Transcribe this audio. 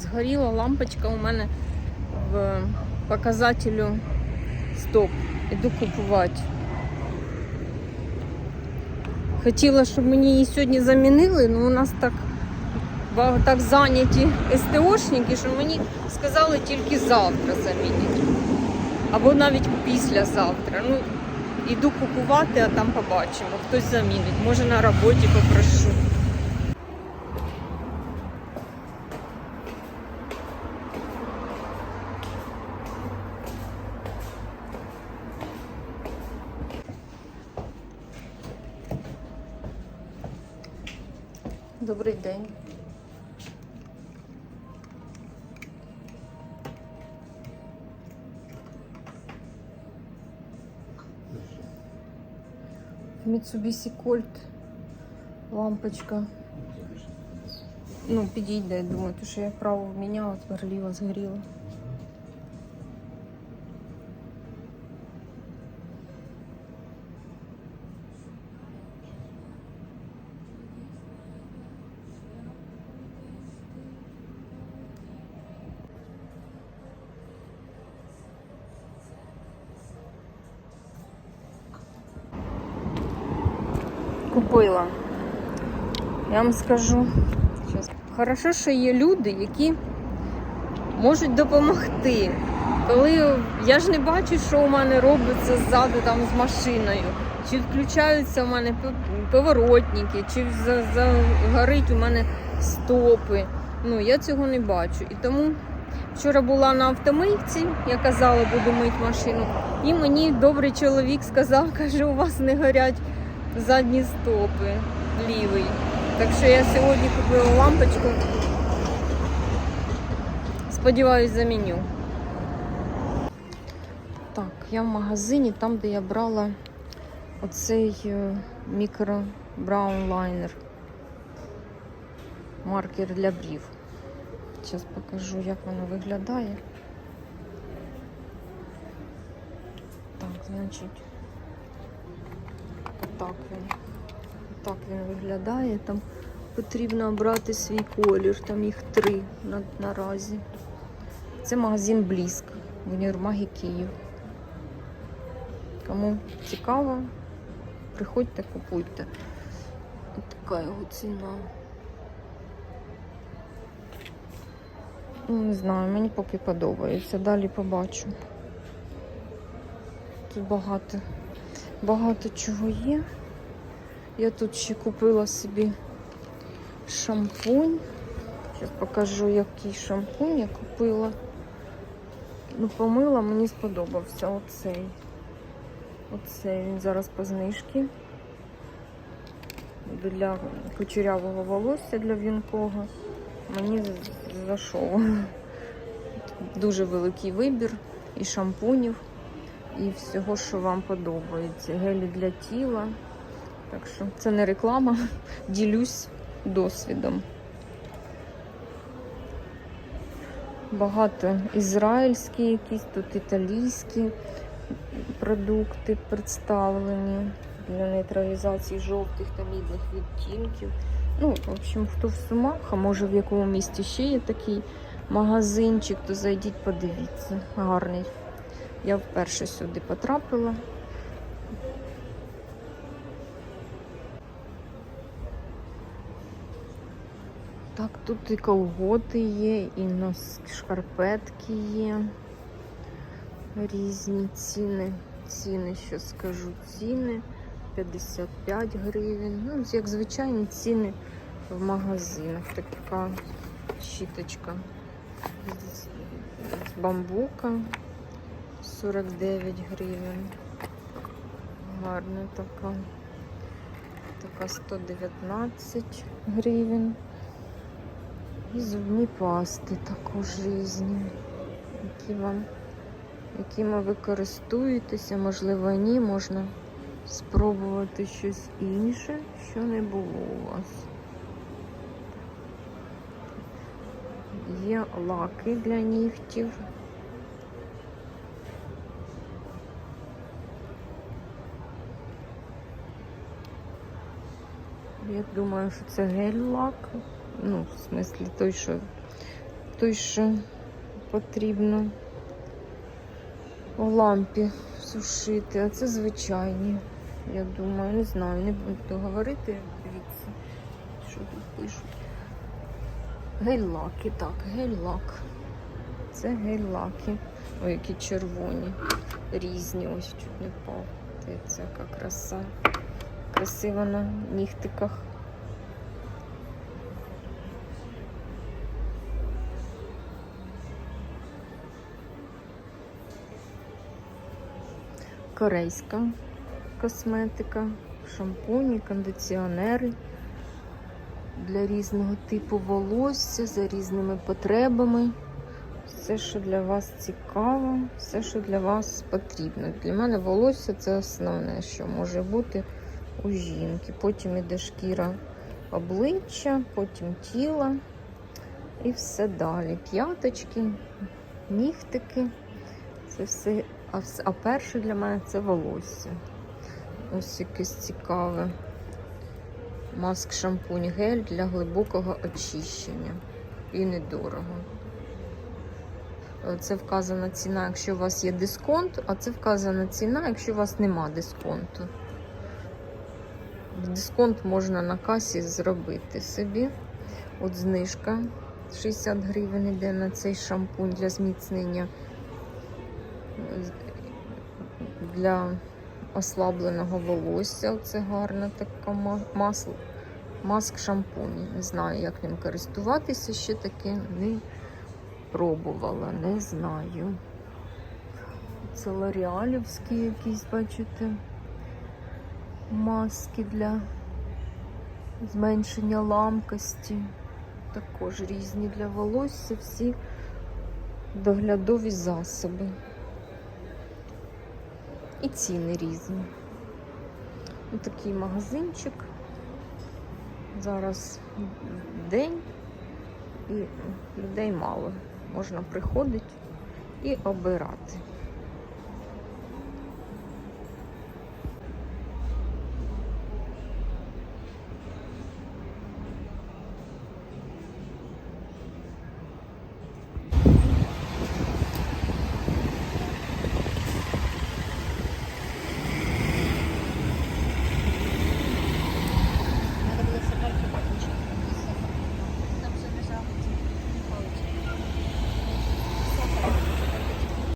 Згоріла лампочка у мене в показателю стоп. Іду купувати. Хотіла, щоб мені її сьогодні замінили, але у нас так, так зайняті СТОшники, що мені сказали тільки завтра замінять. Або навіть післязавтра. Ну, іду купувати, а там побачимо. Хтось замінить. Може на роботі попрошу. Добрий день. Mitsubishi Colt. Лампочка. Ну, підійде, думаю, тому що я право міняла, тверливо згоріла. Купила. Я вам скажу. Щас. Хорошо, що є люди, які можуть допомогти. Коли я ж не бачу, що у мене робиться ззаду там з машиною, чи включаються у мене поворотники, чи загорить у мене стопи. Ну, я цього не бачу. І тому вчора була на автомийці, я казала, буду мити машину. І мені добрий чоловік сказав, каже, у вас не горять задні стопи лівий. Так що я сьогодні купила лампочку. Сподіваюсь, заміню. Так, я в магазині, там, де я брала оцей е, мікро Браун лайнер. Маркер для брів. Зараз покажу, як воно виглядає. Так, значить, отак він. Так він виглядає. Там потрібно обрати свій колір. Там їх три на, наразі. Це магазин Бліск в універмагі Київ. Кому цікаво, приходьте, купуйте. Ось така його ціна. Ну, не знаю, мені поки подобається. Далі побачу. Тут багато, багато чого є. Я тут ще купила собі шампунь. Зараз покажу, який шампунь я купила. Ну, помила, мені сподобався оцей. Оцей він зараз по знижці. Для кучерявого волосся для вінкого. Мені зайшов. Дуже великий вибір і шампунів, і всього, що вам подобається. Гелі для тіла. Так що це не реклама, ділюсь досвідом. Багато ізраїльські якісь, тут італійські продукти представлені для нейтралізації жовтих та мідних відтінків. Ну, в общем, хто в Сумах, а може в якому місті ще є такий магазинчик, то зайдіть, подивіться. Гарний. Я вперше сюди потрапила. Так, тут і колготи є, і нос, шкарпетки є. Різні ціни. Ціни, що скажу, ціни 55 гривень. Ну, як звичайні ціни в магазинах. Така щіточка з, бамбука 49 гривень. Гарна така. Така 119 гривень. І зубні пасти також різні, які вам, якими ви користуєтеся, можливо, ні, можна спробувати щось інше, що не було у вас. Є лаки для нігтів. Я думаю, що це гель-лак. Ну, в смислі той, що той, що потрібно в лампі сушити, а це звичайні. Я думаю, не знаю, не буду говорити. Дивіться, що тут пишуть. Гель-лаки, так, гель-лак. Це гель-лаки. Ой, які червоні, різні, ось чуть не впав. Дивіться, яка краса. Красиво на нігтиках. Корейська косметика, шампуні, кондиціонери для різного типу волосся за різними потребами. Все, що для вас цікаво, все, що для вас потрібно. Для мене волосся це основне, що може бути у жінки. Потім іде шкіра обличчя, потім тіла і все далі. П'яточки, нігтики. Це все. А, перше для мене це волосся. Ось якесь цікаве. Маск шампунь гель для глибокого очищення. І недорого. Це вказана ціна, якщо у вас є дисконт, а це вказана ціна, якщо у вас нема дисконту. Дисконт можна на касі зробити собі. От знижка 60 гривень йде на цей шампунь для зміцнення для ослабленого волосся. Це гарна така ма- масло. Маск шампунь. Не знаю, як ним користуватися, ще таке не пробувала, не знаю. Це лоріалівські якісь, бачите, маски для зменшення ламкості. Також різні для волосся, всі доглядові засоби. І ціни різні. Ось такий магазинчик. Зараз день і людей мало. Можна приходити і обирати.